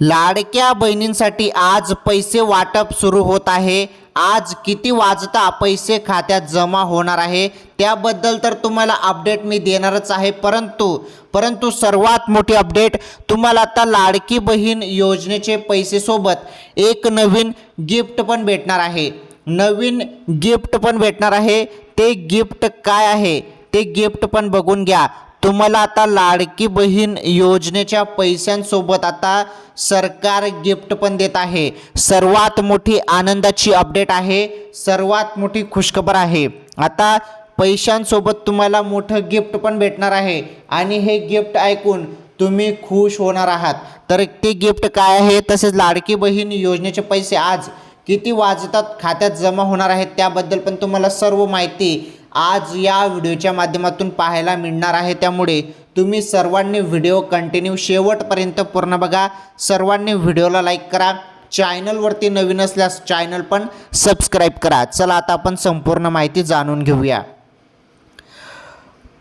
लाडक्या बहिणींसाठी आज पैसे वाटप सुरू होत आहे. आज किती वाजता पैसे खात्यात जमा होणार आहे? त्याबद्दल तर तुम्हाला अपडेट मी देणारच आहे परंतु परंतु सर्वात मोठी अपडेट तुम्हाला आता लाडकी बहीण योजनेचे पैसेसोबत एक नवीन गिफ्ट पण भेटणार आहे. नवीन गिफ्ट पण भेटणार आहे. ते गिफ्ट काय आहे? ते गिफ्ट पण बघून घ्या. तुम्हाला आता लाडकी बहीण योजनेच्या पैशांसोबत आता सरकार गिफ्ट पण देत आहे. सर्वात मोठी आनंदाची अपडेट आहे. सर्वात मोठी खुशखबर आहे. आता पैशांसोबत तुम्हाला मोठं गिफ्ट पण भेटणार आहे. आणि हे गिफ्ट ऐकून तुम्ही खुश होणार आहात. तर ते गिफ्ट काय आहे? तसेच लाडकी बहीण योजनेचे पैसे आज किती वाजतात? खात्यात जमा होणार आहेत? त्याबद्दल पण तुम्हाला सर्व माहिती आज या व्हिडिओच्या माध्यमातून पाहायला मिळणार आहे. त्यामुळे तुम्ही सर्वांनी व्हिडिओ कंटिन्यू शेवटपर्यंत पूर्ण बघा. सर्वांनी व्हिडिओला लाईक करा. चॅनलवरती नवीन असल्यास चॅनल पण सबस्क्राईब करा. चला आता आपण संपूर्ण माहिती जाणून घेऊया.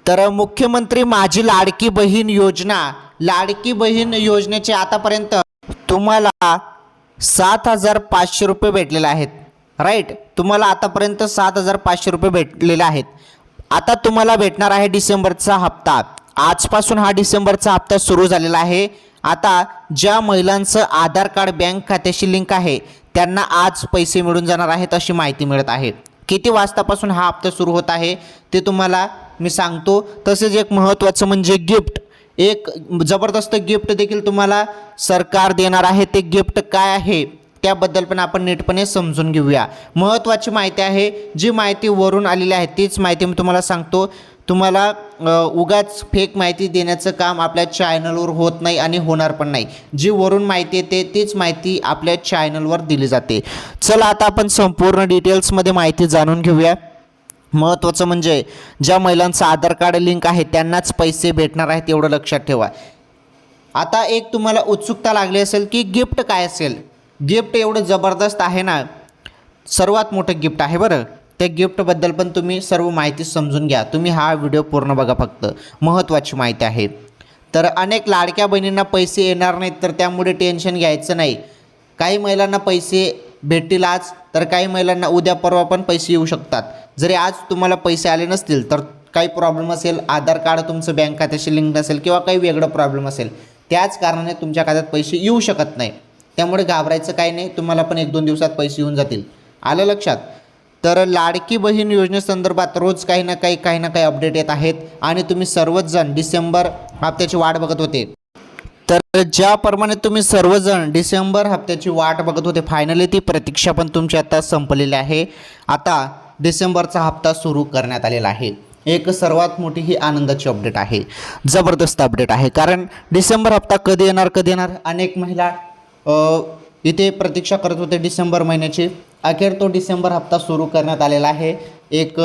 तर मुख्यमंत्री माझी लाडकी बहीण योजना. लाडकी बहीण योजनेचे आतापर्यंत तुम्हाला सात हजार पाचशे रुपये भेटलेले आहेत. राईट तुम्हाला आतापर्यंत सात हजार पाचशे रुपये भेटलेले आहेत. आता तुम्हाला भेटणार आहे डिसेंबरचा हप्ता. आजपासून हा डिसेंबरचा हप्ता सुरू झालेला आहे. आता ज्या महिलांचं आधार कार्ड बँक खात्याशी लिंक आहे त्यांना आज पैसे मिळून जाणार आहेत अशी माहिती मिळत आहे. किती वाजतापासून हा हप्ता सुरू होत आहे ते तुम्हाला मी सांगतो. तसेच एक महत्त्वाचं म्हणजे गिफ्ट. एक जबरदस्त गिफ्ट देखील तुम्हाला सरकार देणार आहे. ते गिफ्ट काय आहे? त्याबद्दल पण आपण नीटपणे समजून घेऊया. महत्त्वाची माहिती आहे जी माहिती वरून आलेली आहे तीच माहिती मी तुम्हाला सांगतो. तुम्हाला उगाच फेक माहिती देण्याचं काम आपल्या चॅनलवर होत नाही आणि होणार पण नाही. जी वरून माहिती येते तीच माहिती आपल्या चॅनलवर दिली जाते. चला आता आपण संपूर्ण डिटेल्समध्ये माहिती जाणून घेऊया. महत्त्वाचं म्हणजे ज्या महिलांचं आधार कार्ड लिंक आहे त्यांनाच पैसे भेटणार आहेत एवढं लक्षात ठेवा. आता एक तुम्हाला उत्सुकता लागली असेल की गिफ्ट काय असेल? गिफ्ट एवढं जबरदस्त आहे ना सर्वात मोठं गिफ्ट आहे बरं. त्या गिफ्टबद्दल पण तुम्ही सर्व माहिती समजून घ्या. तुम्ही हा व्हिडिओ पूर्ण बघा फक्त. महत्त्वाची माहिती आहे. तर अनेक लाडक्या बहिणींना पैसे येणार नाहीत तर त्यामुळे टेन्शन घ्यायचं नाही. काही महिलांना पैसे भेटतील आज तर काही महिलांना उद्या परवा पण पैसे येऊ शकतात. जरी आज तुम्हाला पैसे आले नसतील तर काही प्रॉब्लेम असेल आधार कार्ड तुमचं बँक खात्याशी लिंक नसेल किंवा काही वेगळं प्रॉब्लेम असेल त्याच कारणाने तुमच्या खात्यात पैसे येऊ शकत नाही. त्यामुळे घाबरायचं काही नाही. तुम्हाला पण एक दोन दिवसात पैसे येऊन जातील. आलं लक्षात? तर लाडकी बहीण योजनेसंदर्भात रोज काही ना काही काही ना काही अपडेट येत आहेत आणि तुम्ही सर्वच जण डिसेंबर हप्त्याची वाट बघत होते. तर ज्याप्रमाणे तुम्ही सर्वजण डिसेंबर हप्त्याची वाट बघत होते फायनली ती प्रतीक्षा पण तुमची आता संपलेली आहे. आता डिसेंबरचा हप्ता सुरू करण्यात आलेला आहे. एक सर्वात मोठी ही आनंदाची अपडेट आहे. जबरदस्त अपडेट आहे. कारण डिसेंबर हप्ता कधी येणार कधी येणार? अनेक महिला इथे प्रतीक्षा करत होते डिसेंबर महिन्याची. अखेर तो डिसेंबर हप्ता सुरू करण्यात आलेला आहे. एक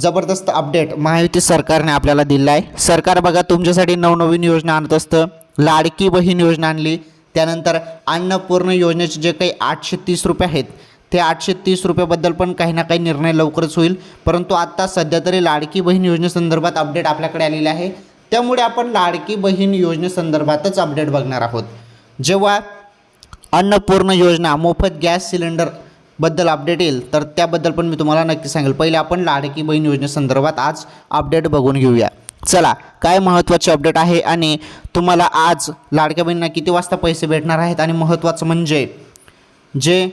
जबरदस्त अपडेट महायुती सरकारने आपल्याला दिला आहे. सरकार बघा तुमच्यासाठी नवनवीन योजना आणत असतं. लाडकी बहीण योजना आणली. त्यानंतर अन्नपूर्ण योजनेचे जे काही आठशे तीस रुपये आहेत ते आठशे तीस रुपयाबद्दल पण काही ना काही निर्णय लवकरच होईल. परंतु आत्ता सध्या तरी लाडकी बहीण योजनेसंदर्भात अपडेट आपल्याकडे आलेले आहे. त्यामुळे आपण लाडकी बहीण योजनेसंदर्भातच अपडेट बघणार आहोत. जेव्हा अन्नपूर्ण योजना मोफत गॅस सिलेंडरबद्दल अपडेट येईल. तर त्याबद्दल पण मी तुम्हाला नक्की सांगेल. पहिले आपण लाडकी बहीण योजनेसंदर्भात आज अपडेट बघून घेऊया. चला काय महत्त्वाचे अपडेट आहे आणि तुम्हाला आज लाडक्या बहिणींना किती वाजता पैसे भेटणार आहेत आणि महत्त्वाचं म्हणजे जे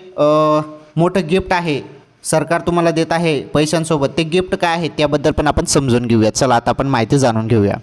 मोठं गिफ्ट आहे सरकार तुम्हाला देत आहे पैशांसोबत ते गिफ्ट काय आहे त्याबद्दल पण आपण समजून घेऊया. चला आता आपण माहिती जाणून घेऊया.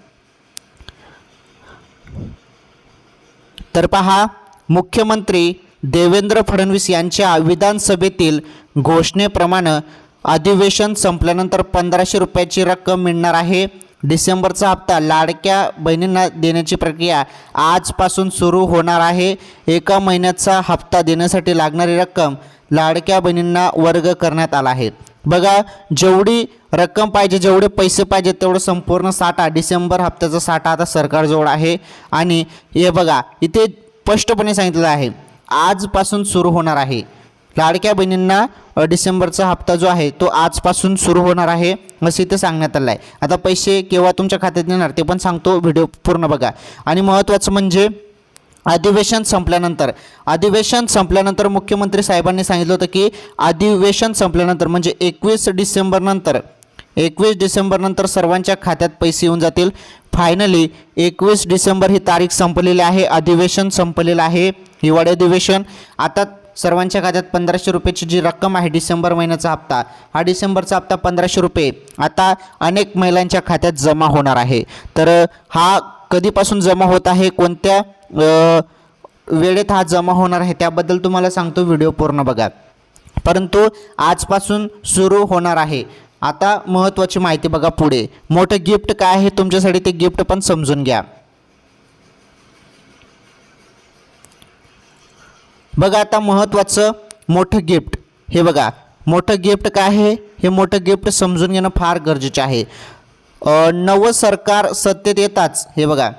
तर पहा मुख्यमंत्री देवेंद्र फडणवीस यांच्या विधानसभेतील घोषणेप्रमाणे अधिवेशन संपल्यानंतर पंधराशे रुपयाची रक्कम मिळणार आहे. डिसेंबरचा हप्ता लाडक्या बहिणींना देण्याची प्रक्रिया आजपासून सुरू होणार आहे. एका महिन्याचा हप्ता देण्यासाठी लागणारी रक्कम लाडक्या बहिणींना वर्ग करण्यात आला आहे. बघा जेवढी रक्कम पाहिजे जेवढे पैसे पाहिजे तेवढं संपूर्ण साठा डिसेंबर हप्त्याचा साठा आता सरकारजवळ आहे. आणि हे बघा इथे स्पष्टपणे सांगितलेलं आहे. आजपासून सुरू होणार आहे. लाडक्या बहिणींना डिसेंबरचा हप्ता जो आहे तो आजपासून सुरू होणार आहे असं इथे सांगण्यात आलं आहे आता पैसे केव्हा तुमच्या खात्यात येणार ते पण सांगतो व्हिडिओ पूर्ण बघा. आणि महत्त्वाचं म्हणजे अधिवेशन संपल्यानंतर अधिवेशन संपल्यानंतर मुख्यमंत्री साहेबांनी सांगितलं होतं की अधिवेशन संपल्यानंतर म्हणजे एकवीस डिसेंबरनंतर एकवीस डिसेंबरनंतर सर्वांच्या खात्यात पैसे येऊन जातील. फायनली एकवीस डिसेंबर ही तारीख संपलेली आहे. अधिवेशन संपलेलं आहे. हिवाळी अधिवेशन आता सर्वांच्या खात्यात पंधराशे रुपयाची जी रक्कम आहे डिसेंबर महिन्याचा हप्ता हा डिसेंबरचा हप्ता पंधराशे रुपये. आता अनेक महिलांच्या खात्यात जमा होणार आहे. तर हा कधीपासून जमा होत आहे? कोणत्या वेळेत हा जमा होणार आहे? त्याबद्दल तुम्हाला सांगतो. व्हिडिओ पूर्ण बघा. परंतु आजपासून सुरू होणार आहे. आता महत्त्वाची माहिती बघा पुढे. मोठं गिफ्ट काय आहे तुमच्यासाठी ते गिफ्ट पण समजून घ्या. बघा आता महत्त्वाचं मोठं गिफ्ट हे बघा मोठं गिफ्ट काय आहे? हे मोठं गिफ्ट समजून घेणं फार गरजेचं आहे. नवं सरकार सत्तेत येताच हे बघा.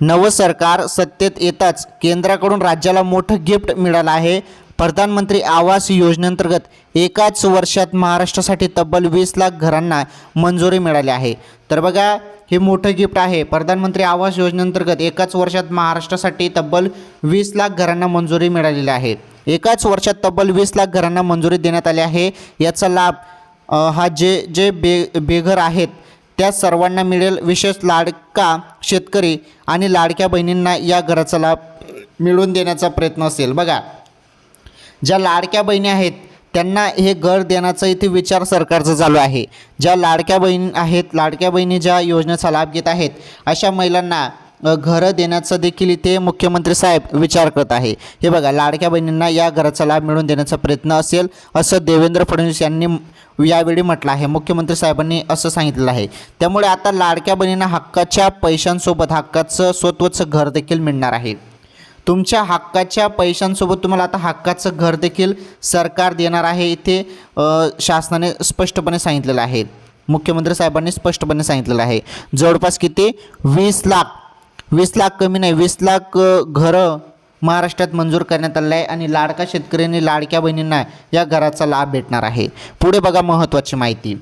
नवं सरकार सत्तेत येताच केंद्राकडून राज्याला मोठं गिफ्ट मिळालं आहे. प्रधानमंत्री आवास योजनेअंतर्गत एकाच वर्षात महाराष्ट्रासाठी तब्बल वीस लाख घरांना मंजुरी मिळाली आहे. तर बघा हे मोठं गिफ्ट आहे. प्रधानमंत्री आवास योजनेअंतर्गत एकाच वर्षात महाराष्ट्रासाठी तब्बल वीस लाख घरांना मंजुरी मिळालेली आहे. एकाच वर्षात तब्बल वीस लाख घरांना मंजुरी देण्यात आली आहे. याचा लाभ हा जे जे बे बेघर आहेत त्या सर्वांना मिळेल. विशेष लाडका शेतकरी आणि लाडक्या बहिणींना या घराचा लाभ मिळवून देण्याचा प्रयत्न असेल. बघा ज्या लाडक्या बहिणी आहेत त्यांना हे घर देण्याचा इथे विचार सरकारचा चालू आहे. ज्या लाडक्या बहीण आहेत लाडक्या बहिणी ज्या योजनेचा लाभ घेत आहेत अशा महिलांना घरं देण्याचा देखील इथे मुख्यमंत्री साहेब विचार करत आहे. हे बघा लाडक्या बहिणींना या घराचा लाभ मिळवून देण्याचा प्रयत्न असेल असं देवेंद्र फडणवीस यांनी यावेळी म्हटलं आहे. मुख्यमंत्री साहेबांनी असं सांगितलेलं आहे. त्यामुळे आता लाडक्या बहिणींना हक्काच्या पैशांसोबत हक्काचं स्वतःचं घर देखील मिळणार आहे. तुमच्या हक्काच्या पैशांसोबत तुम्हाला आता हक्काचं घर देखील सरकार देणार आहे. इथे शासनाने स्पष्टपणे सांगितलेलं आहे. मुख्यमंत्री साहेबांनी स्पष्टपणे सांगितलेलं आहे. जवळपास किती? वीस लाख. वीस लाख कमी नाही. वीस लाख घरं महाराष्ट्रात मंजूर करण्यात आलेलं आहे आणि लाडका शेतकऱ्यांनी लाडक्या बहिणींना या घराचा लाभ भेटणार आहे. पुढे बघा महत्त्वाची माहिती.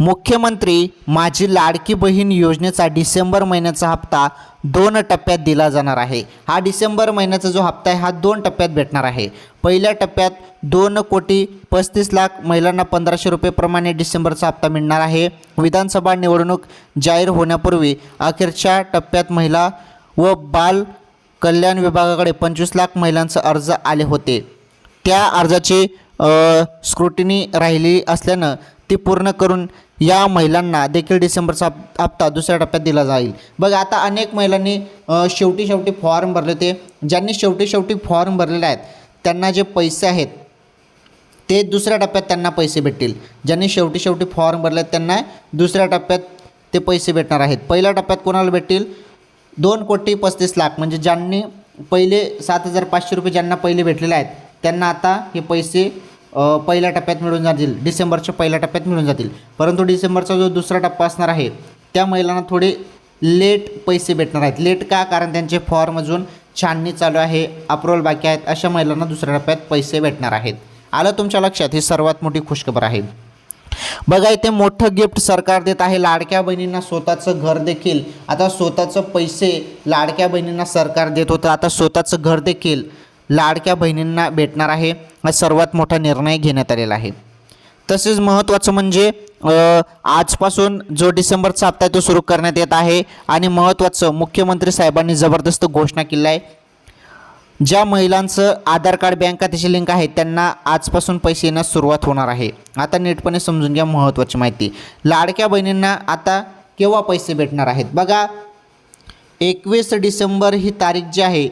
मुख्यमंत्री माझी लाडकी बहीण योजनेचा डिसेंबर महिन्याचा हप्ता दोन टप्प्यात दिला जाणार आहे. हा डिसेंबर महिन्याचा जो हप्ता आहे हा दोन टप्प्यात भेटणार आहे. पहिल्या टप्प्यात दोन कोटी पस्तीस लाख महिलांना पंधराशे रुपयेप्रमाणे डिसेंबरचा हप्ता मिळणार आहे. विधानसभा निवडणूक जाहीर होण्यापूर्वी अखेरच्या टप्प्यात महिला व बाल कल्याण विभागाकडे पंचवीस लाख महिलांचे अर्ज आले होते. त्या अर्जाची स्क्रुटिनी राहिली असल्यानं ती पूर्ण करून या महिलांना देखील डिसेंबरचा हप्ता दुसऱ्या टप्प्यात दिला जाईल. बघा आता अनेक महिलांनी शेवटी शेवटी फॉर्म भरले होते ज्यांनी शेवटी शेवटी फॉर्म भरलेले आहेत त्यांना जे पैसे आहेत ते दुसऱ्या टप्प्यात त्यांना पैसे भेटतील. ज्यांनी शेवटी शेवटी फॉर्म भरले आहेत त्यांना दुसऱ्या टप्प्यात ते पैसे भेटणार आहेत. पहिल्या टप्प्यात कोणाला भेटतील? दोन कोटी पस्तीस लाख. म्हणजे ज्यांनी पहिले सात हजार पाचशे रुपये ज्यांना पहिले भेटलेले आहेत त्यांना आता हे पैसे पहिल्या टप्प्यात मिळून जातील. डिसेंबरच्या पहिल्या टप्प्यात मिळून जातील. परंतु डिसेंबरचा जो दुसरा टप्पा असणार आहे त्या महिलांना थोडे लेट पैसे भेटणार आहेत. लेट का? कारण त्यांचे फॉर्म अजून छाननी चालू आहे अप्रुव्हल बाकी आहेत अशा महिलांना दुसऱ्या टप्प्यात पैसे भेटणार आहेत. आलं तुमच्या लक्षात? ही सर्वात मोठी खुशखबर आहे. बघा इथे मोठं गिफ्ट सरकार देत आहे. लाडक्या बहिणींना स्वतःचं घर देखील. आता स्वतःचं पैसे लाडक्या बहिणींना सरकार देत होतं. आता स्वतःचं घर देखील. लाडक्या बहिणींना भेटणार आहे. हा सर्वात मोठा निर्णय घेण्यात आलेला आहे. तसेच महत्त्वाचं म्हणजे आजपासून जो डिसेंबरचा हप्ता आहे तो सुरू करण्यात येत आहे. आणि महत्त्वाचं मुख्यमंत्री साहेबांनी जबरदस्त घोषणा केली आहे ज्या महिलांचं आधार कार्ड बँक खात्याची लिंक आहे त्यांना आजपासून पैसे येण्यास सुरुवात होणार आहे. आता नीटपणे समजून घ्या महत्त्वाची माहिती. लाडक्या बहिणींना आता केव्हा पैसे भेटणार आहेत? बघा एकवीस डिसेंबर ही तारीख जी आहे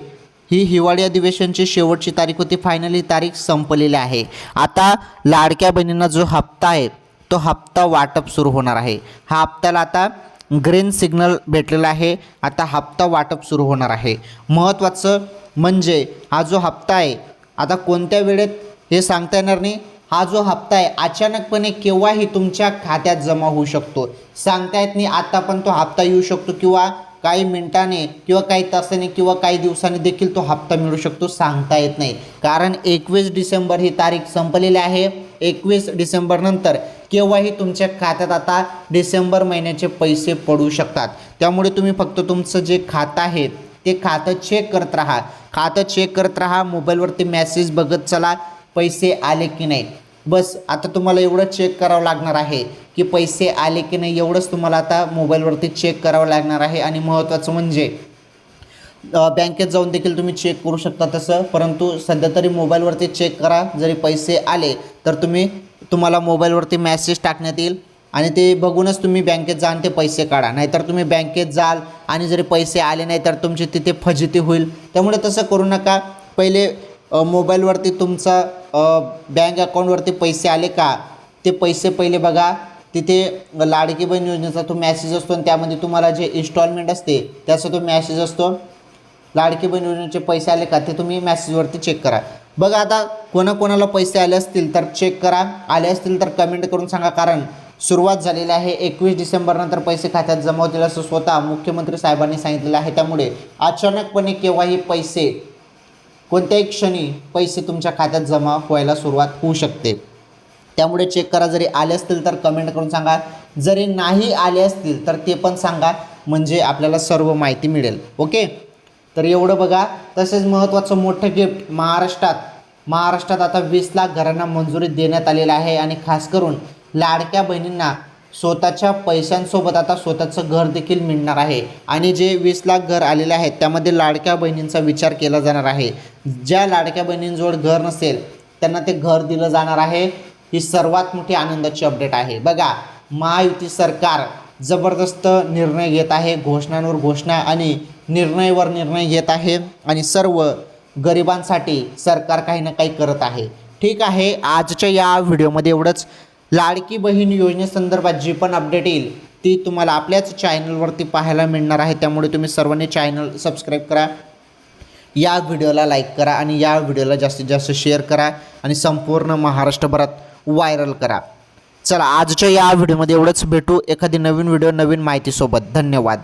ही हिवाळी अधिवेशनची शेवटची तारीख होती. फायनली तारीख संपलेली आहे. आता लाडक्या बहिणींना जो हप्ता आहे तो हप्ता वाटप सुरू होणार आहे. हा हप्त्याला आता ग्रीन सिग्नल भेटलेला आहे. आता हप्ता वाटप सुरू होणार आहे. महत्त्वाचं म्हणजे हा जो हप्ता आहे आता कोणत्या वेळेत हे सांगता येणार नाही. हा जो हप्ता आहे अचानकपणे केव्हाही तुमच्या खात्यात जमा होऊ शकतो. सांगता येत नाही आता पण तो हप्ता येऊ शकतो किंवा काही मिनिटाने किंवा काही तासाने किंवा काही दिवसांनी देखील तो हप्ता मिळू शकतो सांगता येत नाही. कारण एकवीस डिसेंबर ही तारीख संपलेली आहे. एकवीस डिसेंबरनंतर केव्हाही तुमच्या खात्यात आता डिसेंबर महिन्याचे पैसे पडू शकतात. त्यामुळे तुम्ही फक्त तुमचं जे खातं आहे ते खातं चेक करत राहा. खातं चेक करत राहा मोबाईलवरती मेसेज बघत चला पैसे आले की नाही. बस आता तुम्हाला एवढं चेक करावं लागणार आहे की पैसे आले की नाही एवढंच तुम्हाला आता मोबाईलवरती चेक करावं लागणार आहे. आणि महत्त्वाचं म्हणजे बँकेत जाऊन देखील तुम्ही चेक करू शकता तसं. परंतु सध्या तरी मोबाईलवरती चेक करा. जरी पैसे आले तर तुम्ही तुम्हाला मोबाईलवरती मेसेज टाकण्यात येईल. आणि ते बघूनच तुम्ही बँकेत जा आणि ते पैसे काढा. नाहीतर तुम्ही बँकेत जाल आणि जरी पैसे आले नाही तर तुमची तिथे फजिती होईल. त्यामुळे तसं करू नका. पहिले मोबाईलवरती तुमचा बँक अकाउंटवरती पैसे आले का? ते पैसे पहिले बघा. तिथे लाडकी बहीण योजनेचा तो मॅसेज असतो आणि त्यामध्ये तुम्हाला जे इन्स्टॉलमेंट असते त्याचा तो मॅसेज असतो. लाडकी बहीण योजनेचे पैसे आले का? ते तुम्ही मॅसेजवरती चेक करा. बघा आता कोणाकोणाला पैसे आले असतील तर चेक करा. आले असतील तर कमेंट करून सांगा कारण सुरुवात झालेली आहे एकवीस डिसेंबरनंतर पैसे खात्यात जमा होतील असं स्वतः मुख्यमंत्री साहेबांनी सांगितलेलं आहे. त्यामुळे अचानकपणे केव्हाही पैसे कोणत्याही क्षणी पैसे तुमच्या खात्यात जमा व्हायला सुरुवात होऊ शकते. त्यामुळे चेक करा जरी आले असतील तर कमेंट करून सांगा. जरी नाही आले असतील तर ते पण सांगा म्हणजे आपल्याला सर्व माहिती मिळेल. ओके तर एवढं बघा. तसेच महत्त्वाचं मोठं गिफ्ट महाराष्ट्रात. महाराष्ट्रात आता वीस लाख घरांना मंजुरी देण्यात आलेलं आहे. आणि खास करून लाडक्या बहिणींना स्वतःच्या पैशांसोबत आता स्वतःचं घर देखील मिळणार आहे. आणि जे वीस लाख घर आलेले आहेत त्यामध्ये लाडक्या बहिणींचा विचार केला जाणार आहे. ज्या लाडक्या बहिणींजवळ घर नसेल त्यांना ते घर दिलं जाणार आहे. ही सर्वात मोठी आनंदाची अपडेट आहे. बघा महायुती सरकार जबरदस्त निर्णय घेत आहे घोषणांवर घोषणा आणि निर्णयवर निर्णय घेत आहे आणि सर्व गरिबांसाठी सरकार काही ना काही करत आहे. ठीक आहे आजच्या या व्हिडिओमध्ये एवढंच. लाडकी बहीण योजनेसंदर्भात जी पण अपडेट येईल ती तुम्हाला आपल्याच चॅनलवरती पाहायला मिळणार आहे. त्यामुळे तुम्ही सर्वांनी चॅनल सबस्क्राईब करा. या व्हिडिओला लाईक करा आणि या व्हिडिओला जास्तीत जास्त शेअर करा आणि संपूर्ण महाराष्ट्रभरात व्हायरल करा. चला आजच्या या व्हिडिओमध्ये एवढंच भेटू. एखादी नवीन व्हिडिओ नवीन माहितीसोबत. धन्यवाद.